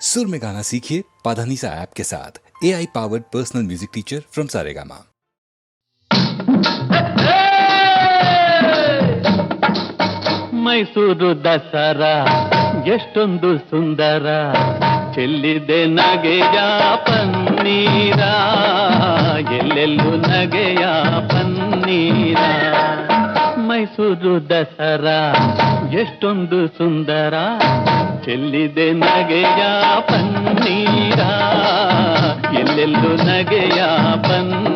सुर में गाना सीखिए पाधानीसा ऐप के साथ A I powered personal music teacher from Saregama Mysuru Dasara ಎಷ್ಟೊಂದು ಸುಂದರ ಚೆಲ್ಲಿದೆ ನಗೆಯ ಪನ್ನೀರ ಎಲ್ಲೆಲ್ಲೂ ನಗೆಯ ಪನ್ನೀರ ಮೈಸೂರು ದಸರಾ ಎಷ್ಟೊಂದು ಸುಂದರ ಚೆಲ್ಲಿದೆ ನಗೆಯ ಪನ್ನೀರ. ಎಲ್ಲೆಲ್ಲೂ ನಗೆಯ ಪನ್ನೀರ.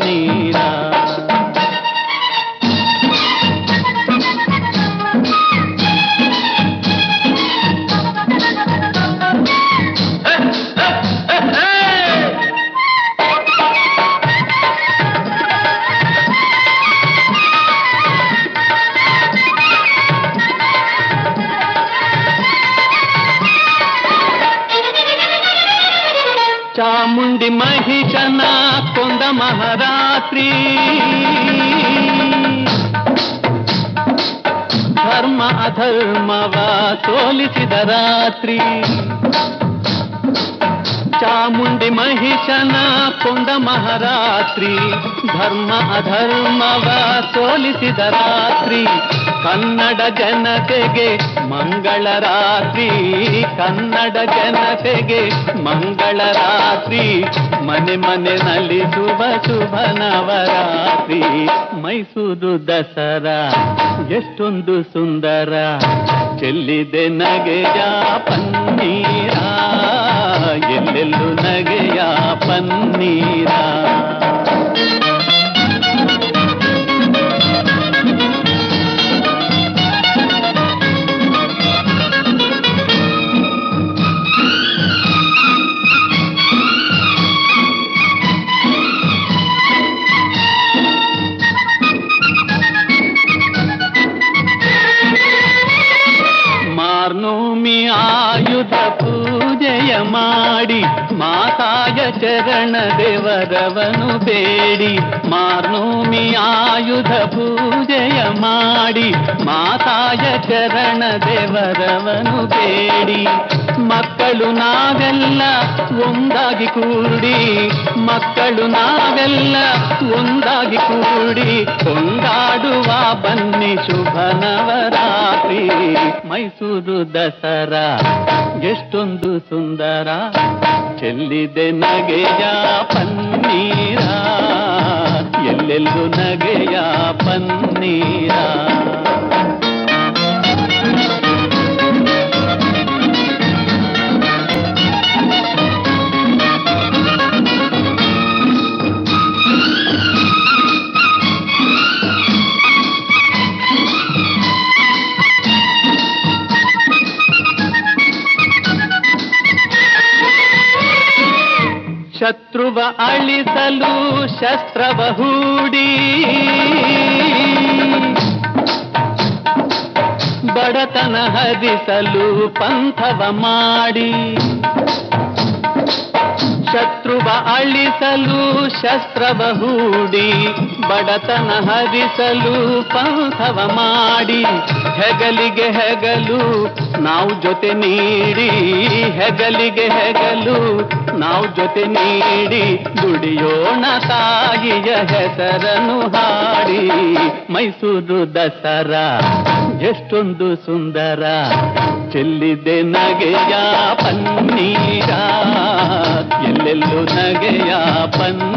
చాముండి మహిషన కొంద మహారాత్రి ధర్మ అధర్మవ తోలిసిద రాత్రి చాముండి మహిషన కొండ మహారాత్రి ధర్మ అధర్మవ తోలిసిద రాత్రి ಕನ್ನಡ ಜನತೆಗೆ ಮಂಗಳ ರಾತ್ರಿ. ಕನ್ನಡ ಜನತೆಗೆ ಮಂಗಳ ರಾತ್ರಿ. ಮನೆ ಮನೆ ನಲಿಸುವ ಶುಭ ನವರಾತ್ರಿ. ಮೈಸೂರು ದಸರಾ ಎಷ್ಟೊಂದು ಸುಂದರ. ಚೆಲ್ಲಿದೆ ನಗೆಯ ಪನ್ನೀರ. ಮಾಡಿ ಮಾತಾಯ ಚರಣ ದೇವರವನು ಬೇಡಿ. ಮಾರ್ನೂಮಿ ಆಯುಧ ಪೂಜೆಯ ಮಾಡಿ, ಮಾತಾಯ ಚರಣ ದೇವರವನು ಬೇಡಿ. ಮಕ್ಕಳು ನಾವೆಲ್ಲ ಒಂದಾಗಿ ಕೂಡಿ, ಮಕ್ಕಳು ನಾವೆಲ್ಲ ಒಂದಾಗಿ ಕೂಡಿ ಕೊಂಡಾಡುವ ಬನ್ನಿ ಶುಭ ನವರಾತ್ರಿ. ಮೈಸೂರು ದಸರಾ ಎಷ್ಟೊಂದು ಸುಂದರ. ಚೆಲ್ಲಿದೆ ನಗೆಯ ಪನ್ನೀರ. ಎಲ್ಲೆಲ್ಲೂ ನಗೆಯ ಪನ್ನೀರ. ಶತ್ರುವ ಅಳಿಸಲು ಶಸ್ತ್ರವ ಹೂಡಿ. ಬಡತನ ಹರಿಸಲು ಪಂಥವ ಮಾಡಿ. ಶತ್ರುವ ಅಳಿಸಲು ಶಸ್ತ್ರವ ಹೂಡಿ. ಬಡತನ ಹರಿಸಲು ಪಂಥವ ಮಾಡಿ. ಹೆಗಲಿಗೆ ಹೆಗಲು, ನಾವು ಜೊತೆ ನೀಡಿ. ಹೆಗಲಿಗೆ ಹೆಗಲು, ನಾವು ಜೊತೆ ನೀಡಿ. ದುಡಿಯೋಣ ತಾಯಿಯ ಹೆಸರನ್ನು ಹಾಡಿ. ಮೈಸೂರು ದಸರಾ, ಎಷ್ಟೊಂದು ಸುಂದರ. ಚೆಲ್ಲಿದೆ ನಗೆಯ ಪನ್ನೀರ. ಎಲ್ಲೆಲ್ಲೂ ನಗೆಯ ಪನ್ನೀರ.